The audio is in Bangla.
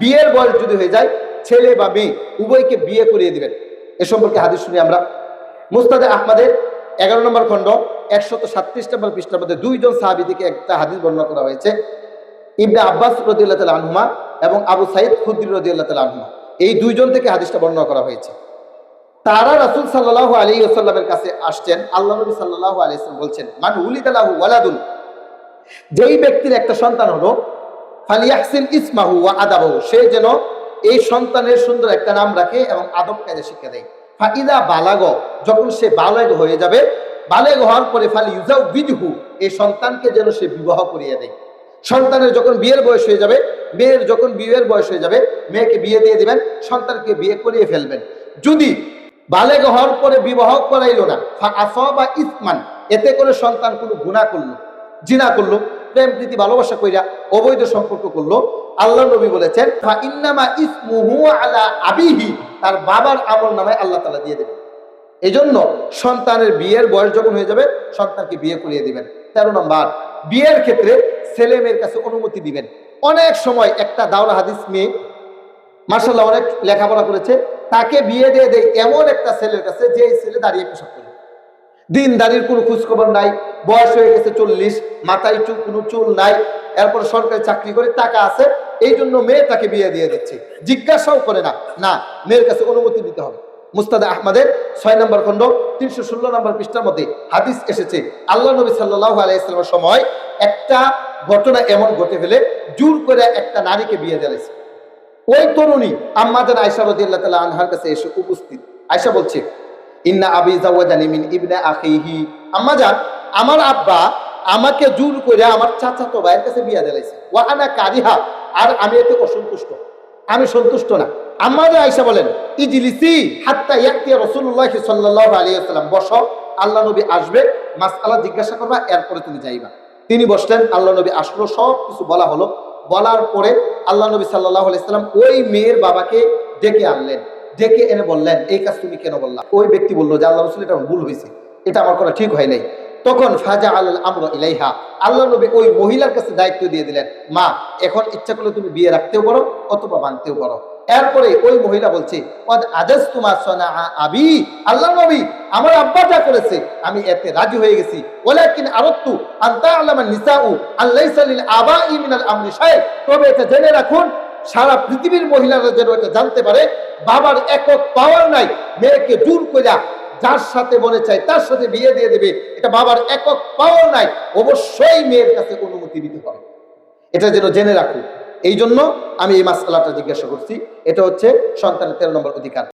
বিয়ের বয়স যদি হয়ে যায়, ছেলে বা মেয়ে উভয়কে বিয়ে করিয়ে দিবেন। এ সম্পর্কে হাদিস শুনি আমরা। মুস্তাদে আহমদের এগারো নম্বর খণ্ড, একশত সাতত্রিশ নম্বর পৃষ্ঠার মধ্যে দুইজন সাহাবি থেকে একটা হাদিস বর্ণনা করা হয়েছে। ইবনে আব্বাস রদিউল্লাহ তাল আনহুমা এবং আবু সাইদ খুদ্দির রদিউল্লাহ তাল আনহুমা। এই দুইজন থেকে হাদিসটা বর্ণনা করা হয়েছে। তারা রাসুল সাল্লাহ আলী ওসাল্লামের কাছে আসছেন। আল্লাহ নবী সাল্লাহ আলী বলছেন, মান উলিদালাহু ওয়ালাদুন। যেই ব্যক্তির একটা সন্তান হলো ফালিয়াহসিন ইসমাহু ওয়া আদাবাহু। সে যেন এই সন্তানের সুন্দর একটা নাম রাখে এবং আদব শিক্ষা দেয়। ফাইদা বালাগ, যখন সে বালেগ হয়ে যাবে, বালেগ হওয়ার পরে ফালি ইউজাউ বিজহু এই সন্তানকে যেন সে বিবাহ করিয়ে দেয়। সন্তানের যখন বিয়ের বয়স হয়ে যাবে, মেয়ের যখন বিয়ের বয়স হয়ে যাবে, মেয়েকে বিয়ে দিয়ে দিবেন, সন্তানকে বিয়ে করিয়ে ফেলবেন। যদি বালেগ হওয়ার পরে বিবাহ করাইলো না বা ইসমান, এতে করে সন্তান কোনো গুণা করল জিনা করল, প্রেম, প্রীতি, ভালোবাসা কইরা অবৈধ সম্পর্ক করল। আল্লাহ নবী বলেছেন, "ফা ইন্নামা ইসমুহু আলা আবিহি তার বাবার আমল নামে আল্লাহ তালা দিয়ে দেবেন। এই জন্য সন্তানের বিয়ের বয়স যখন হয়ে যাবে, সন্তানকে বিয়ে করিয়ে দিবেন। তেরো নম্বর, বিয়ের ক্ষেত্রে ছেলে মেয়ের কাছে অনুমতি দিবেন। অনেক সময় একটা দাওরা হাদিস মেয়ে মার্শাল্লাহ অনেক লেখাপড়া করেছে, তাকে বিয়ে দিয়ে দেয় এমন একটা ছেলের কাছে যে ছেলে দাঁড়িয়ে পেশাব করে। দিন দাঁড়ির কোনো খোঁজখবর নাই, বয়স হয়ে গেছে চল্লিশ, মাথায় চুল কোনো চুল নাই, এরপর সরকারি চাকরি করে টাকা আছে, এই জন্য মেয়ে তাকে বিয়ে দিয়ে দিচ্ছে। জিজ্ঞাসাও করে না না, মেয়ের কাছে অনুমতি দিতে হবে। মুস্তাদা আহমদের ছয় নম্বর খণ্ড, তিনশো ষোলো নম্বর পৃষ্ঠার মধ্যে হাদিস এসেছে, আল্লাহ নবী সাল্লাহ আলাইসলামের সময় একটা ঘটনা এমন ঘটে ফেলে, জোর করে একটা নারীকে বিয়ে দিয়েছে। ওই তরুণী আম্মাজান আয়সা রদিয়াল্লাহ তাআলা আনহার কাছে এসে উপস্থিত। আয়সা বলছে ইন্না আবি জাওয়াজানি মিন ইবনে আখিহি। আম্মাজান আমার আব্বা আমাকে জোর করে আমার চাচাতো ভাইয়ের কাছে বিয়া দিলাইছে। ওয়া আনা কারিহা। আর আমি এতে অসন্তুষ্ট। আমি সন্তুষ্ট না। আম্মাজান আয়সা বলেন, ইজলিসি হাত্তা ইয়াতি রাসূলুল্লাহ সাল্লাল্লাহু আলাইহি ওয়াসাল্লাম। বসো, আল্লাহ নবী আসবে, মাসআলা জিজ্ঞাসা করবা, এরপরে তুমি যাইবা। তিনি বসলেন, আল্লাহ নবী আসলো সব কিছু বলা হলো। বলার পরে আল্লাহ নবী সাল্লাহ আলাইসাল্লাম ওই মেয়ের বাবাকে ডেকে আনলেন। ডেকে এনে বললেন, এই কাজ তুমি কেন বললা? ওই ব্যক্তি বলল যে, আল্লাহ রসুল, এটা ভুল হয়েছে। এটা আমার করা ঠিক হয় নাই। তখন ফাজা আল আমর ইলাইহা আল্লাহ নবী ওই মহিলার কাছে দায়িত্ব দিয়ে দিলেন, মা, এখন ইচ্ছা করলে তুমি বিয়ে রাখতেও পারো অথবা মানতেও পারো। এরপরে ওই মহিলা বলছে "কদ তোমার সোনা আবি। আল্লাহ নবী, আমার আব্বা যা করেছে, আমি এতে রাজি হয়ে গেছি। শাইখ। তবে এটা জেনে রাখুন সারা পৃথিবীর মহিলারা যেন এটা জানতে পারে, বাবার একক পাওয়ার নাই, মেয়েকে দূর কইরা যার সাথে মনে চাই তার সাথে বিয়ে দিয়ে দেবে, এটা বাবার একক পাওয়ার নাই, অবশ্যই মেয়ের কাছে অনুমতি দিতে হবে। এটা যেন জেনে রাখুন এই জন্য আমি এই মাসালাটা জিজ্ঞাসা করছি, এটা হচ্ছে সন্তানের তেরো নম্বর অধিকার।